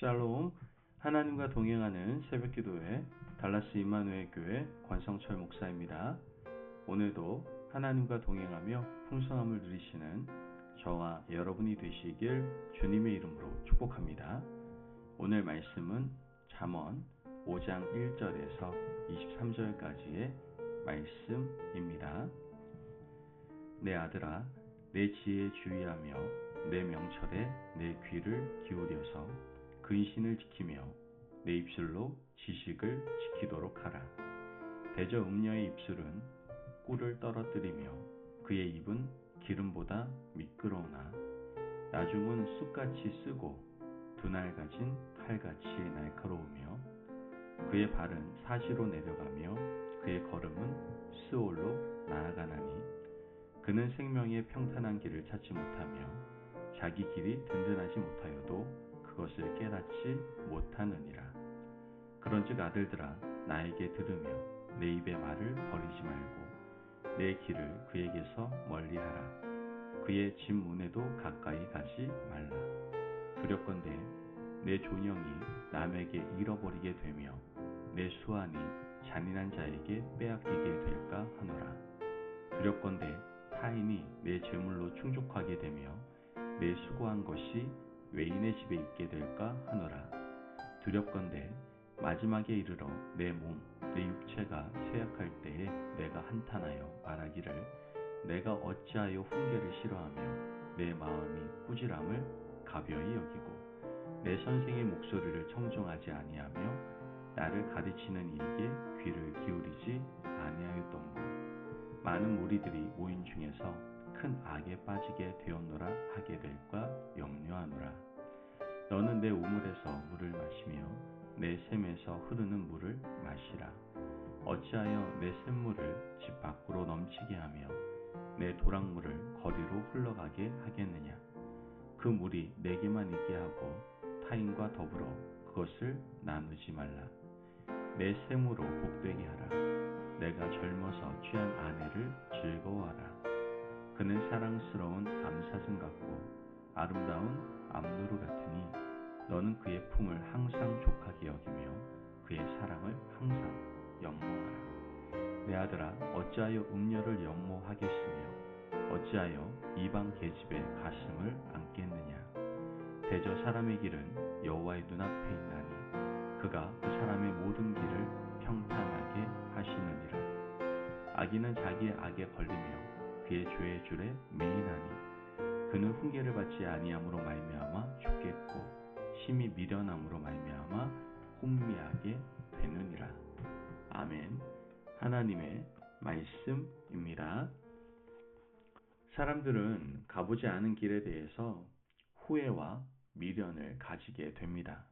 샬롬 하나님과 동행하는 새벽기도회 달라스 임마누엘 교회 권성철 목사입니다. 오늘도 하나님과 동행하며 풍성함을 누리시는 저와 여러분이 되시길 주님의 이름으로 축복합니다. 오늘 말씀은 잠언 5장 1절에서 23절까지의 말씀입니다. 내 아들아 내 지혜에 주의하며 내 명철에 내 귀를 기울여서 근신을 지키며 내 입술로 지식을 지키도록 하라. 대저 음녀의 입술은 꿀을 떨어뜨리며 그의 입은 기름보다 미끄러우나 나중은 쑥같이 쓰고 두날 가진 칼같이 날카로우며 그의 발은 사시로 내려가며 그의 걸음은 스올로 나아가나니 그는 생명의 평탄한 길을 찾지 못하며 자기 길이 든든하지 못하여도 그것을 깨닫지 못하느니라. 그런즉 아들들아 나에게 들으며 내 입의 말을 버리지 말고 내 길을 그에게서 멀리하라. 그의 집 문에도 가까이 가지 말라. 두렵건대 내 존영이 남에게 잃어버리게 되며 내 수완이 잔인한 자에게 빼앗기게 될까 하노라. 두렵건대 타인이 내 재물로 충족하게 되며 내 수고한 것이 외인의 집에 있게 될까 하노라. 두렵건대 마지막에 이르러 내 몸, 내 육체가 쇠약할 때에 내가 한탄하여 말하기를 내가 어찌하여 훈계를 싫어하며 내 마음이 꾸지람을 가벼이 여기고 내 선생의 목소리를 청정하지 아니하며 나를 가르치는 이에게 귀를 기울이지 아니하였던고 많은 무리들이 모인 중에서 큰 악에 빠지게 되었노라 하게 될까 염려하노라. 너는 내 우물에서 물을 마시며 내 샘에서 흐르는 물을 마시라. 어찌하여 내 샘물을 집 밖으로 넘치게 하며 내 도랑물을 거리로 흘러가게 하겠느냐? 그 물이 내게만 있게 하고 타인과 더불어 그것을 나누지 말라. 내 샘으로 복되게 하라. 내가 젊어서 취한 아내를 즐거워하라 그는 사랑스러운 암사슴 같고 아름다운 암누루 같으니 너는 그의 품을 항상 족하게 여기며 그의 사랑을 항상 연모하라. 내 아들아 어찌하여 음녀를 연모하겠으며 어찌하여 이방 계집의 가슴을 안겠느냐 대저 사람의 길은 여호와의 눈앞에 있나니 그가 그 사람의 모든 길을 평탄하게 하시느니라 악인은 자기의 악에 걸리며 그의 죄의 줄에 매인하니 그는 훈계를 받지 아니함으로 말미암아 죽겠고 심히 미련함으로 말미암아 혼미하게 되느니라. 아멘. 하나님의 말씀입니다. 사람들은 가보지 않은 길에 대해서 후회와 미련을 가지게 됩니다.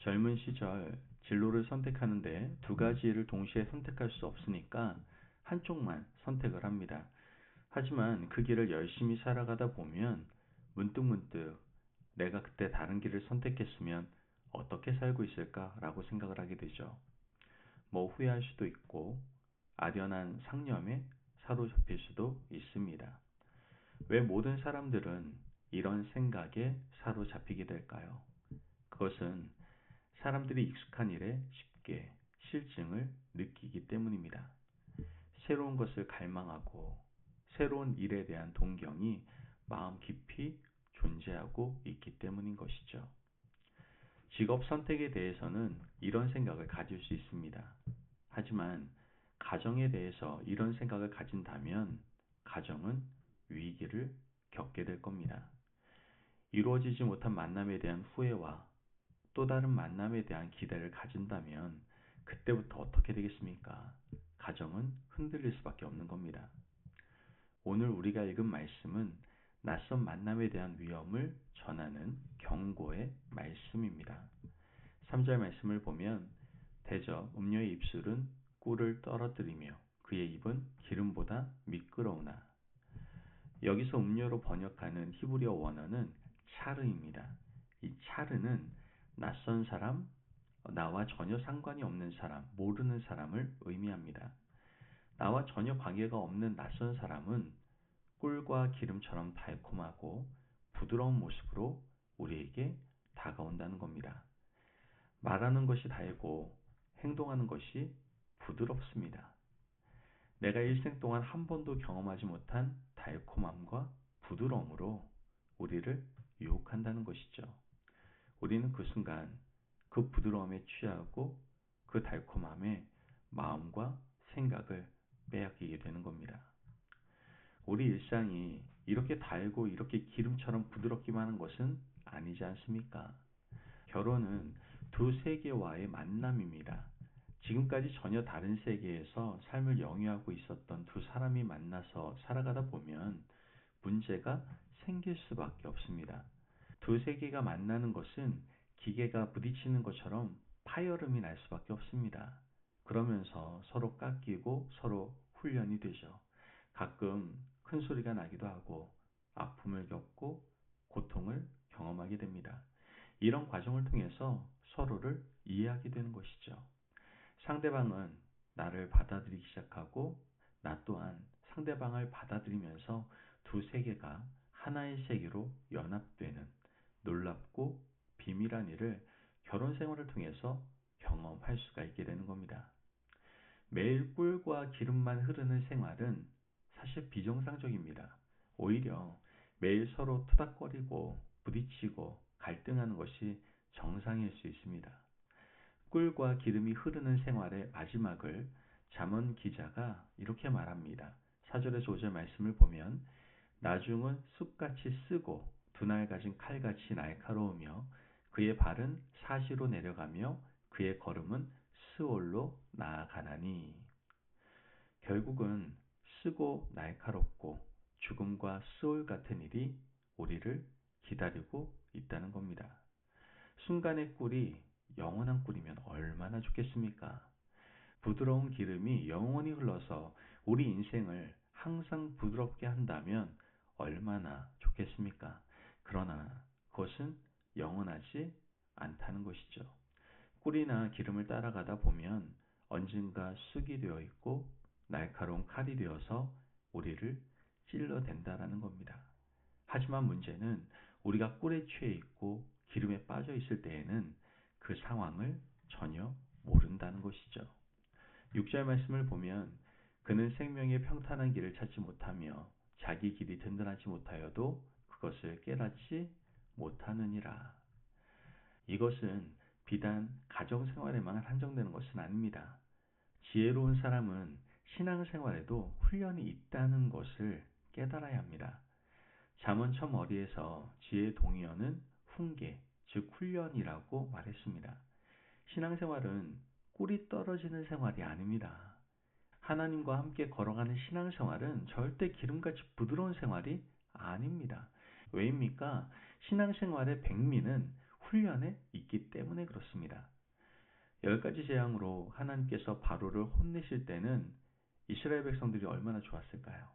젊은 시절 진로를 선택하는데 두 가지를 동시에 선택할 수 없으니까 한쪽만 선택을 합니다. 하지만 그 길을 열심히 살아가다 보면 문득문득 내가 그때 다른 길을 선택했으면 어떻게 살고 있을까라고 생각을 하게 되죠. 뭐 후회할 수도 있고 아련한 상념에 사로잡힐 수도 있습니다. 왜 모든 사람들은 이런 생각에 사로잡히게 될까요? 그것은 사람들이 익숙한 일에 쉽게 실증을 느끼기 때문입니다. 새로운 것을 갈망하고 새로운 일에 대한 동경이 마음 깊이 존재하고 있기 때문인 것이죠. 직업 선택에 대해서는 이런 생각을 가질 수 있습니다. 하지만 가정에 대해서 이런 생각을 가진다면 가정은 위기를 겪게 될 겁니다. 이루어지지 못한 만남에 대한 후회와 또 다른 만남에 대한 기대를 가진다면 그때부터 어떻게 되겠습니까? 가정은 흔들릴 수밖에 없는 겁니다. 오늘 우리가 읽은 말씀은 낯선 만남에 대한 위험을 전하는 경고의 말씀입니다. 3절 말씀을 보면 대저 음녀의 입술은 꿀을 떨어뜨리며 그의 입은 기름보다 미끄러우나 여기서 음료로 번역하는 히브리어 원어는 차르입니다. 이 차르는 낯선 사람, 나와 전혀 상관이 없는 사람, 모르는 사람을 의미합니다. 나와 전혀 관계가 없는 낯선 사람은 꿀과 기름처럼 달콤하고 부드러운 모습으로 우리에게 다가온다는 겁니다. 말하는 것이 달고 행동하는 것이 부드럽습니다. 내가 일생 동안 한 번도 경험하지 못한 달콤함과 부드러움으로 우리를 유혹한다는 것이죠. 우리는 그 순간 그 부드러움에 취하고 그 달콤함에 마음과 생각을 빼앗기게 되는 겁니다. 우리 일상이 이렇게 달고 이렇게 기름처럼 부드럽기만 하는 것은 아니지 않습니까? 결혼은 두 세계와의 만남입니다. 지금까지 전혀 다른 세계에서 삶을 영위하고 있었던 두 사람이 만나서 살아가다 보면 문제가 생길 수밖에 없습니다. 두 세계가 만나는 것은 기계가 부딪히는 것처럼 파열음이 날 수밖에 없습니다. 그러면서 서로 깎이고 서로 훈련이 되죠. 가끔 큰 소리가 나기도 하고 아픔을 겪고 고통을 경험하게 됩니다. 이런 과정을 통해서 서로를 이해하게 되는 것이죠. 상대방은 나를 받아들이기 시작하고 나 또한 상대방을 받아들이면서 두 세계가 하나의 세계로 연합되는 놀랍고 비밀한 일을 결혼 생활을 통해서 경험할 수가 있게 되는 겁니다. 매일 꿀과 기름만 흐르는 생활은 사실 비정상적입니다. 오히려 매일 서로 투닥거리고 부딪히고 갈등하는 것이 정상일 수 있습니다. 꿀과 기름이 흐르는 생활의 마지막을 잠언 기자가 이렇게 말합니다. 4절의 조절 말씀을 보면 나중은 숲같이 쓰고 두날 가진 칼같이 날카로우며 그의 발은 사시로 내려가며 그의 걸음은 스올로 나아가나니 결국은 쓰고 날카롭고 죽음과 스올 같은 일이 우리를 기다리고 있다는 겁니다. 순간의 꿀이 영원한 꿀이면 얼마나 좋겠습니까? 부드러운 기름이 영원히 흘러서 우리 인생을 항상 부드럽게 한다면 얼마나 좋겠습니까? 그러나 그것은 영원하지 않다는 것이죠. 꿀이나 기름을 따라가다 보면 언젠가 쑥이 되어 있고 날카로운 칼이 되어서 우리를 찔러댄다라는 겁니다. 하지만 문제는 우리가 꿀에 취해 있고 기름에 빠져 있을 때에는 그 상황을 전혀 모른다는 것이죠. 6절 말씀을 보면 그는 생명의 평탄한 길을 찾지 못하며 자기 길이 든든하지 못하여도 그것을 깨닫지 못하느니라. 이것은 비단 가정생활에만 한정되는 것은 아닙니다. 지혜로운 사람은 신앙생활에도 훈련이 있다는 것을 깨달아야 합니다. 잠언 첨 어리에서 지혜 동의어는 훈계, 즉 훈련이라고 말했습니다. 신앙생활은 꿀이 떨어지는 생활이 아닙니다. 하나님과 함께 걸어가는 신앙생활은 절대 기름같이 부드러운 생활이 아닙니다. 왜입니까? 신앙생활의 백미는 훈련에 있기 때문에 그렇습니다. 열 가지 재앙으로 하나님께서 바로를 혼내실 때는 이스라엘 백성들이 얼마나 좋았을까요?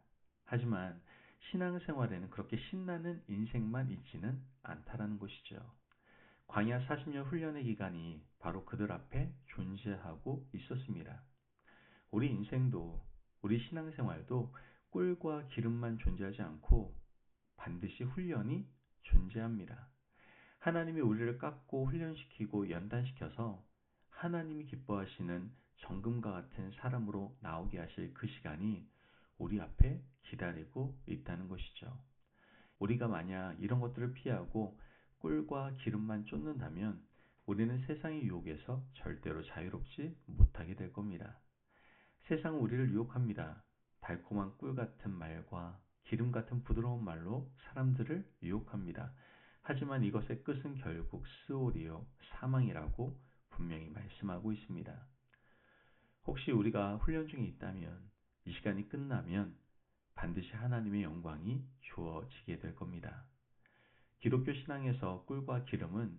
하지만 신앙생활에는 그렇게 신나는 인생만 있지는 않다라는 것이죠. 광야 40년 훈련의 기간이 바로 그들 앞에 존재하고 있었습니다. 우리 인생도 우리 신앙생활도 꿀과 기름만 존재하지 않고 반드시 훈련이 존재합니다. 하나님이 우리를 깎고 훈련시키고 연단시켜서 하나님이 기뻐하시는 정금과 같은 사람으로 나오게 하실 그 시간이 우리 앞에 기다리고 있다는 것이죠. 우리가 만약 이런 것들을 피하고 꿀과 기름만 쫓는다면 우리는 세상의 유혹에서 절대로 자유롭지 못하게 될 겁니다. 세상은 우리를 유혹합니다. 달콤한 꿀 같은 말과 기름 같은 부드러운 말로 사람들을 유혹합니다. 하지만 이것의 끝은 결국 스올이요 사망이라고 분명히 말씀하고 있습니다. 혹시 우리가 훈련 중에 있다면 이 시간이 끝나면 반드시 하나님의 영광이 주어지게 될 겁니다. 기독교 신앙에서 꿀과 기름은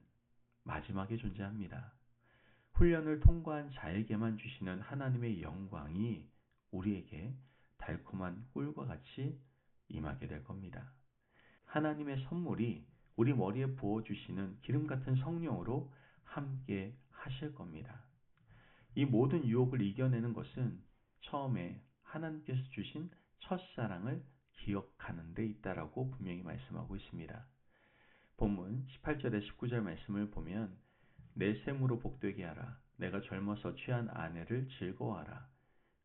마지막에 존재합니다. 훈련을 통과한 자에게만 주시는 하나님의 영광이 우리에게 달콤한 꿀과 같이 임하게 될 겁니다. 하나님의 선물이 우리 머리에 부어주시는 기름 같은 성령으로 함께 하실 겁니다. 이 모든 유혹을 이겨내는 것은 처음에 하나님께서 주신 첫사랑을 기억하는 데 있다라고 분명히 말씀하고 있습니다. 본문 18절에 19절 말씀을 보면 내 셈으로 복되게 하라. 내가 젊어서 취한 아내를 즐거워하라.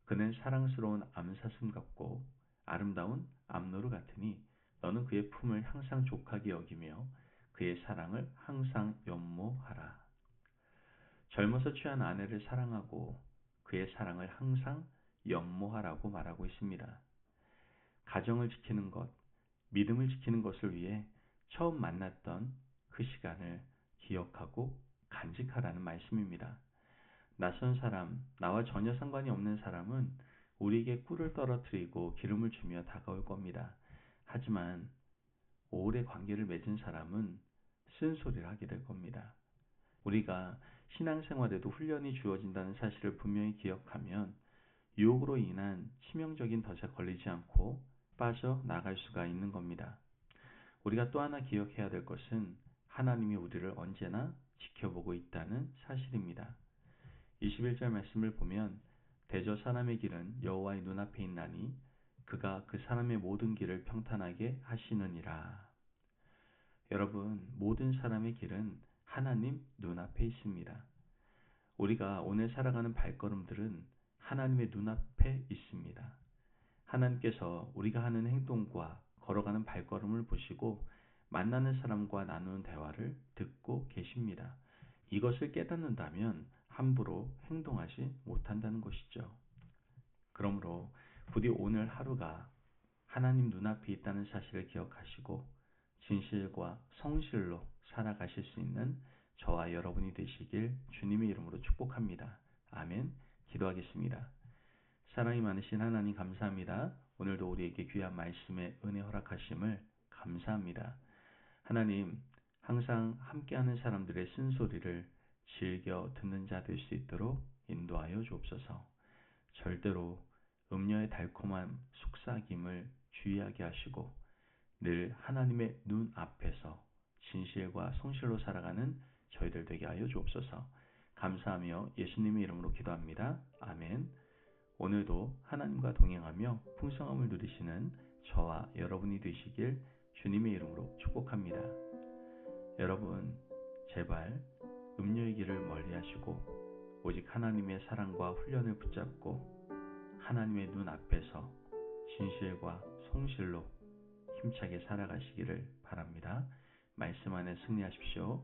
그는 사랑스러운 암사슴 같고 아름다운 암노루 같으니 너는 그의 품을 항상 족하게 여기며 그의 사랑을 항상 연모하라. 젊어서 취한 아내를 사랑하고 그의 사랑을 항상 연모하라고 말하고 있습니다. 가정을 지키는 것, 믿음을 지키는 것을 위해 처음 만났던 그 시간을 기억하고 간직하라는 말씀입니다. 낯선 사람, 나와 전혀 상관이 없는 사람은 우리에게 꿀을 떨어뜨리고 기름을 주며 다가올 겁니다. 하지만 오래 관계를 맺은 사람은 쓴소리를 하게 될 겁니다. 우리가 신앙생활에도 훈련이 주어진다는 사실을 분명히 기억하면 유혹으로 인한 치명적인 덫에 걸리지 않고 빠져나갈 수가 있는 겁니다. 우리가 또 하나 기억해야 될 것은 하나님이 우리를 언제나 지켜보고 있다는 사실입니다. 21절 말씀을 보면 대저 사람의 길은 여호와의 눈앞에 있나니 그가 그 사람의 모든 길을 평탄하게 하시느니라. 여러분, 모든 사람의 길은 하나님 눈앞에 있습니다. 우리가 오늘 살아가는 발걸음들은 하나님의 눈앞에 있습니다. 하나님께서 우리가 하는 행동과 걸어가는 발걸음을 보시고 만나는 사람과 나누는 대화를 듣고 계십니다. 이것을 깨닫는다면 함부로 행동하지 못한다는 것이죠. 그러므로 부디 오늘 하루가 하나님 눈앞에 있다는 사실을 기억하시고 진실과 성실로 살아가실 수 있는 저와 여러분이 되시길 주님의 이름으로 축복합니다. 아멘. 기도하겠습니다. 사랑이 많으신 하나님 감사합니다. 오늘도 우리에게 귀한 말씀에 은혜 허락하심을 감사합니다. 하나님, 항상 함께하는 사람들의 쓴소리를 즐겨 듣는 자 될 수 있도록 인도하여 주옵소서. 절대로 음녀의 달콤한 속삭임을 주의하게 하시고 늘 하나님의 눈 앞에서 진실과 성실로 살아가는 저희들 되게 하여 주옵소서. 감사하며 예수님의 이름으로 기도합니다. 아멘. 오늘도 하나님과 동행하며 풍성함을 누리시는 저와 여러분이 되시길 주님의 이름으로 축복합니다. 여러분, 제발 음료의 길을 멀리 하시고 오직 하나님의 사랑과 훈련을 붙잡고 하나님의 눈 앞에서 진실과 성실로 힘차게 살아가시기를 바랍니다. 말씀 안에 승리하십시오.